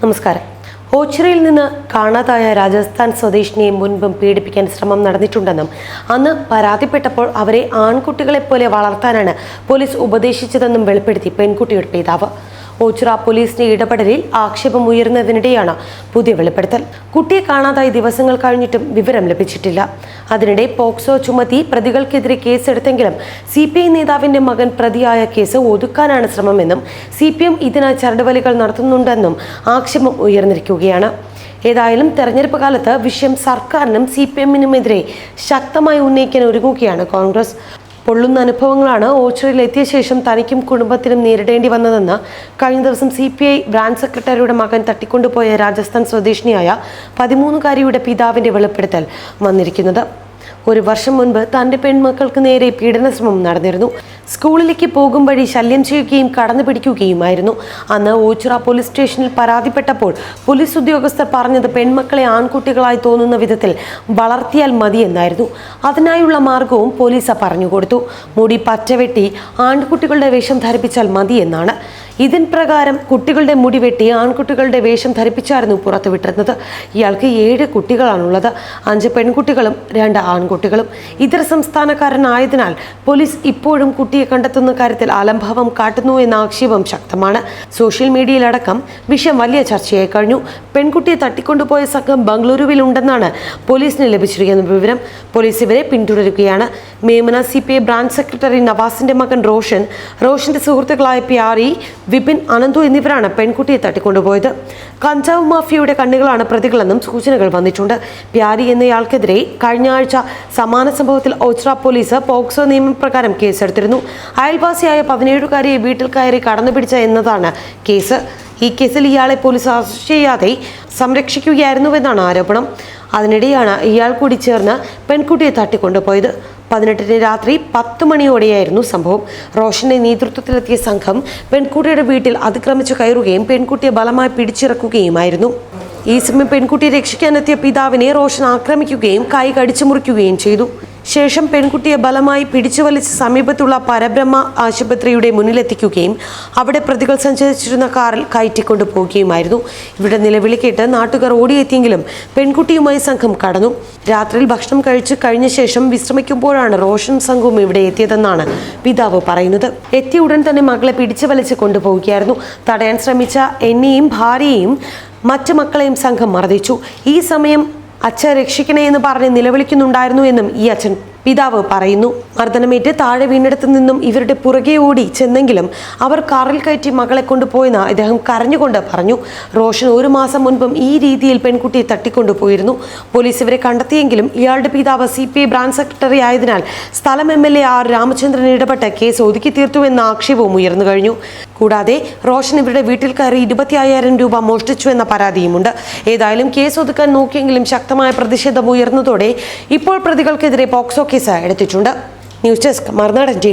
നമസ്കാരം. ഓച്ചിറയിൽ നിന്ന് കാണാതായ രാജസ്ഥാൻ സ്വദേശിനിയെ മുൻപും പീഡിപ്പിക്കാൻ ശ്രമം നടന്നിട്ടുണ്ടെന്നും അന്ന് പരാതിപ്പെട്ടപ്പോൾ അവരെ ആൺകുട്ടികളെ പോലെ വളർത്താനാണ് പോലീസ് ഉപദേശിച്ചതെന്നും വെളിപ്പെടുത്തി പെൺകുട്ടിയുടെ പിതാവ്. ഓച്ചിറ പോലീസിന്റെ ഇടപെടലിൽ ആക്ഷേപം ഉയർന്നതിനിടെയാണ് പുതിയ വെളിപ്പെടുത്തൽ. കുട്ടിയെ കാണാതായി ദിവസങ്ങൾ കഴിഞ്ഞിട്ടും വിവരം ലഭിച്ചിട്ടില്ല. അതിനിടെ പോക്സോ ചുമത്തി പ്രതികൾക്കെതിരെ കേസെടുത്തെങ്കിലും സി പി ഐ നേതാവിന്റെ മകൻ പ്രതിയായ കേസ് ഒതുക്കാനാണ് ശ്രമമെന്നും സി പി എം ഇതിനായി ചരടുവലികൾ നടത്തുന്നുണ്ടെന്നും ആക്ഷേപം ഉയർന്നിരിക്കുകയാണ്. ഏതായാലും തെരഞ്ഞെടുപ്പ് കാലത്ത് വിഷയം സർക്കാരിനും സി പി എമ്മിനുമെതിരെ ശക്തമായി ഉന്നയിക്കാൻ ഒരുങ്ങുകയാണ് കോൺഗ്രസ്. പൊള്ളുന്ന അനുഭവങ്ങളാണ് ഓച്ചിറയിൽ എത്തിയ ശേഷം തനിക്കും കുടുംബത്തിനും നേരിടേണ്ടി വന്നതെന്ന് കഴിഞ്ഞ ദിവസം സി പി ഐ ബ്രാഞ്ച് സെക്രട്ടറിയുടെ മകൻ തട്ടിക്കൊണ്ടുപോയ രാജസ്ഥാൻ സ്വദേശിനിയായ പതിമൂന്നുകാരിയുടെ പിതാവിന്റെ വെളിപ്പെടുത്തൽ വന്നിരിക്കുന്നത്. ഒരു വർഷം മുൻപ് തന്റെ പെൺമക്കൾക്ക് നേരെ പീഡനശ്രമം നടന്നിരുന്നു. സ്കൂളിലേക്ക് പോകും വഴി ശല്യം ചെയ്യുകയും കടന്നു പിടിക്കുകയുമായിരുന്നു. അന്ന് ഓച്ചിറ പോലീസ് സ്റ്റേഷനിൽ പരാതിപ്പെട്ടപ്പോൾ പോലീസ് ഉദ്യോഗസ്ഥർ പറഞ്ഞത് പെൺമക്കളെ ആൺകുട്ടികളായി തോന്നുന്ന വിധത്തിൽ വളർത്തിയാൽ മതിയെന്നായിരുന്നു. അതിനായുള്ള മാർഗവും പോലീസ് പറഞ്ഞുകൊടുത്തു. മുടി പച്ചവെട്ടി ആൺകുട്ടികളുടെ വേഷം ധരിപ്പിച്ചാൽ മതിയെന്നാണ്. ഇതിൻ പ്രകാരം കുട്ടികളുടെ മുടി വെട്ടി ആൺകുട്ടികളുടെ വേഷം ധരിപ്പിച്ചായിരുന്നു പുറത്തുവിട്ടിരുന്നത്. ഇയാൾക്ക് ഏഴ് കുട്ടികളാണുള്ളത്. അഞ്ച് പെൺകുട്ടികളും രണ്ട് ആൺകുട്ടികളും. ഇതര സംസ്ഥാനക്കാരനായതിനാൽ പോലീസ് ഇപ്പോഴും കുട്ടിയെ കണ്ടെത്തുന്ന കാര്യത്തിൽ അലംഭാവം കാട്ടുന്നു എന്ന ആക്ഷേപം ശക്തമാണ്. സോഷ്യൽ മീഡിയയിലടക്കം വിഷയം വലിയ ചർച്ചയായി കഴിഞ്ഞു. പെൺകുട്ടിയെ തട്ടിക്കൊണ്ടുപോയ സംഘം ബംഗളൂരുവിൽ ഉണ്ടെന്നാണ് പോലീസിന് ലഭിച്ചിരിക്കുന്ന വിവരം. പോലീസ് ഇവരെ പിന്തുടരുകയാണ്. Memana C P I branch secretary നവാസിന്റെ മകൻ റോഷൻ റോഷന്റെ സുഹൃത്തുക്കളായ P R E Vipin Ananthu എന്നിവരാണ് പെൺകുട്ടിയെ തട്ടിക്കൊണ്ടുപോയത്. കഞ്ചാവ് മാഫിയയുടെ കണ്ണുകളാണ് പ്രതികളെന്നും സൂചനകൾ വന്നിട്ടുണ്ട്. പ്യാരി എന്നയാൾക്കെതിരെ കഴിഞ്ഞ ആഴ്ച സമാന സംഭവത്തിൽ ഓച്ച്ര പോലീസ് പോക്സോ നിയമപ്രകാരം കേസെടുത്തിരുന്നു. അയൽവാസിയായ പതിനേഴുകാരിയെ വീട്ടിൽ കയറി കടന്നുപിടിച്ച എന്നതാണ് കേസ്. ഈ കേസിൽ ഇയാളെ പോലീസ് അറസ്റ്റ് ചെയ്യാതെ സംരക്ഷിക്കുകയായിരുന്നുവെന്നാണ് ആരോപണം. അതിനിടെയാണ് ഇയാൾ കൂടി ചേർന്ന് പെൺകുട്ടിയെ തട്ടിക്കൊണ്ടുപോയത്. പതിനെട്ടിന് രാത്രി പത്ത് മണിയോടെയായിരുന്നു സംഭവം. റോഷന്റെ നേതൃത്വത്തിലെത്തിയ സംഘം പെൺകുട്ടിയുടെ വീട്ടിൽ അതിക്രമിച്ചു കയറുകയും പെൺകുട്ടിയെ ബലമായി പിടിച്ചിറക്കുകയുമായിരുന്നു. ഈ സമയം പെൺകുട്ടിയെ രക്ഷിക്കാനെത്തിയ പിതാവിനെ റോഷൻ ആക്രമിക്കുകയും കൈ കടിച്ചു മുറിക്കുകയും ചെയ്തു. ശേഷം പെൺകുട്ടിയെ ബലമായി പിടിച്ചു വലിച്ച് സമീപത്തുള്ള പരബ്രഹ്മ ആശുപത്രിയുടെ മുന്നിലെത്തിക്കുകയും അവിടെ പ്രതികൾ സഞ്ചരിച്ചിരുന്ന കാറിൽ കയറ്റിക്കൊണ്ടു പോവുകയുമായിരുന്നു. ഇവിടെ നിലവിളി കേട്ട് നാട്ടുകാർ ഓടിയെത്തിയെങ്കിലും പെൺകുട്ടിയുമായി സംഘം കടന്നു. രാത്രിയിൽ ഭക്ഷണം കഴിച്ച് കഴിഞ്ഞ ശേഷം വിശ്രമിക്കുമ്പോഴാണ് റോഷൻ സംഘവും ഇവിടെ എത്തിയതെന്നാണ് പിതാവ് പറയുന്നത്. എത്തിയ ഉടൻ തന്നെ മകളെ പിടിച്ചു വലിച്ച് കൊണ്ടുപോവുകയായിരുന്നു. തടയാൻ ശ്രമിച്ച എന്നെയും ഭാര്യയെയും മറ്റു മക്കളെയും സംഘം മർദ്ദിച്ചു. ഈ സമയം അച്ഛൻ രക്ഷിക്കണേ എന്ന് പറഞ്ഞ് നിലവിളിക്കുന്നുണ്ടായിരുന്നു എന്നും ഈ അച്ഛൻ പിതാവ് പറയുന്നു മർദ്ദനമേറ്റ് താഴെ വീണിടത്തു നിന്നും ഇവരുടെ പുറകെ ഓടി ചെന്നെങ്കിലും അവർ കാറിൽ കയറ്റി മകളെ കൊണ്ടുപോയെന്ന് ഇദ്ദേഹം കരഞ്ഞുകൊണ്ട് പറഞ്ഞു. റോഷൻ ഒരു മാസം മുൻപും ഈ രീതിയിൽ പെൺകുട്ടിയെ തട്ടിക്കൊണ്ടുപോയിരുന്നു. പോലീസ് ഇവരെ കണ്ടെത്തിയെങ്കിലും ഇയാളുടെ പിതാവ് C P I branch secretary ആയതിനാൽ സ്ഥലം M L A R Ramachandran ഇടപെട്ട കേസ് ഒതുക്കി തീർത്തുവെന്ന ആക്ഷേപവും ഉയർന്നു കഴിഞ്ഞു. കൂടാതെ റോഷൻ ഇവരുടെ വീട്ടിൽ കയറി ഇരുപത്തി അയ്യായിരം രൂപ മോഷ്ടിച്ചു എന്ന പരാതിയുമുണ്ട്. ഏതായാലും കേസ് ഒതുക്കാൻ നോക്കിയെങ്കിലും ശക്തമായ പ്രതിഷേധം ഉയർന്നതോടെ ഇപ്പോൾ പ്രതികൾക്കെതിരെ പോക്സോ കേസ് എടുത്തിട്ടുണ്ട്. News desk Marunadan T